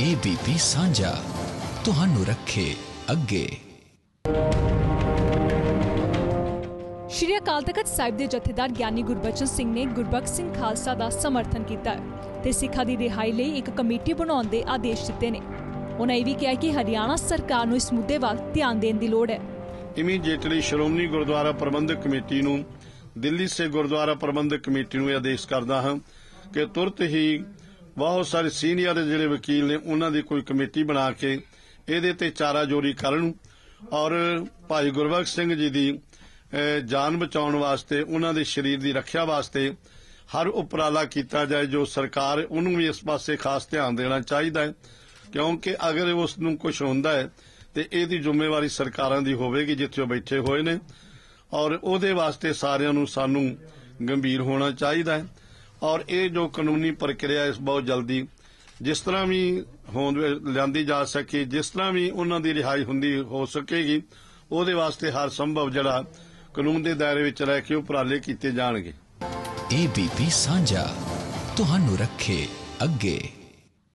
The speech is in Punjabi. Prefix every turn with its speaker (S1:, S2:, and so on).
S1: ਏਬੀਪੀ ਸਾਂਝਾ ਤੁਹਾਨੂੰ ਰੱਖੇ ਅੱਗੇ।
S2: ਸ਼੍ਰੀ ਅਕਾਲ ਤਖਤ ਸਾਹਿਬ ਦੇ ਜਥੇਦਾਰ ਗਿਆਨੀ ਗੁਰਬਚਨ ਸਿੰਘ ਨੇ ਗੁਰਬਖਸ਼ ਸਿੰਘ ਖਾਲਸਾ ਦਾ ਸਮਰਥਨ ਕੀਤਾ ਤੇ ਸਿੱਖਾਂ ਦੀ ਰਿਹਾਈ ਲਈ ਇੱਕ ਕਮੇਟੀ ਬਣਾਉਣ ਦੇ ਆਦੇਸ਼ ਦਿੱਤੇ ਨੇ। ਉਹਨਾਂ ਇਹ ਵੀ ਕਿਹਾ ਕਿ ਹਰਿਆਣਾ ਸਰਕਾਰ ਨੂੰ ਇਸ ਮੁੱਦੇ ਵੱਲ ਧਿਆਨ ਦੇਣ ਦੀ ਲੋੜ ਹੈ।
S3: ਇਮੀਡੀਏਟਲੀ ਸ਼੍ਰੋਮਣੀ ਗੁਰਦੁਆਰਾ ਪ੍ਰਬੰਧਕ ਕਮੇਟੀ ਨੂੰ ਦਿੱਲੀ ਸੇ ਗੁਰਦੁਆਰਾ ਪ੍ਰਬੰਧਕ ਕਮੇਟੀ ਨੂੰ ਇਹ ਆਦੇਸ਼ ਕਰਦਾ ਹਾਂ ਕਿ ਤੁਰਤ ਹੀ ਬਹੁਤ ਸਾਰੇ ਸੀਨੀਅਰ ਜਿਹੜੇ ਵਕੀਲ ਨੇ, ਉਹਨਾਂ ਦੀ ਕੋਈ ਕਮੇਟੀ ਬਣਾ ਕੇ ਇਹਦੇ ਤੇ ਚਾਰਾ ਜੋਰੀ ਕਰਨ ਔਰ ਭਾਈ ਗੁਰਬਖਸ਼ ਸਿੰਘ ਜੀ ਦੀ ਜਾਨ ਬਚਾਉਣ ਵਾਸਤੇ, ਉਹਨਾਂ ਦੇ ਸਰੀਰ ਦੀ ਰੱਖਿਆ ਵਾਸਤੇ ਹਰ ਉਪਰਾਲਾ ਕੀਤਾ ਜਾਏ, ਜੋ ਸਰਕਾਰ ਉਹਨੂੰ ਵੀ ਇਸ ਪਾਸੇ ਖਾਸ ਧਿਆਨ ਦੇਣਾ ਚਾਹੀਦਾ ਹੈ। ਕਿਉਂਕਿ ਅਗਰ ਉਸ ਨੂੰ ਕੁਝ ਹੁੰਦਾ ਹੈ, ਤੇ ਇਹਦੀ ਜ਼ਿੰਮੇਵਾਰੀ ਸਰਕਾਰਾਂ ਦੀ ਹੋਵੇਗੀ ਜਿੱਥੇ ਉਹ ਬੈਠੇ ਹੋਏ ਨੇ। ਔਰ ਉਹਦੇ ਵਾਸਤੇ ਸਾਰਿਆਂ ਨੂੰ ਸਾਨੂੰ ਗੰਭੀਰ ਹੋਣਾ ਚਾਹੀਦਾ ਹੈ। ਔਰ ਇਹ ਜੋ ਕਾਨੂੰਨੀ ਪ੍ਰਕਿਰਿਆ ਇਸ ਬਹੁਤ ਜਲਦੀ ਜਿਸ ਤਰ੍ਹਾਂ ਵੀ ਹੋਂਦ ਲਿਆਂਦੀ ਜਾ ਸਕੇ, ਜਿਸ ਤਰ੍ਹਾਂ ਵੀ ਉਹਨਾਂ ਦੀ ਰਿਹਾਈ ਹੁੰਦੀ ਹੋ ਸਕੇਗੀ, ਉਹਦੇ ਵਾਸਤੇ ਹਰ ਸੰਭਵ ਜਿਹੜਾ ਕਾਨੂੰਨ ਦੇ ਦਾਇਰੇ ਵਿੱਚ ਰਹਿ ਕੇ ਉਪਰਾਲੇ ਕੀਤੇ ਜਾਣਗੇ।
S1: ਏਬੀਪੀ ਸਾਂਝਾ, ਤੁਹਾਨੂੰ ਰੱਖੇ ਅੱਗੇ।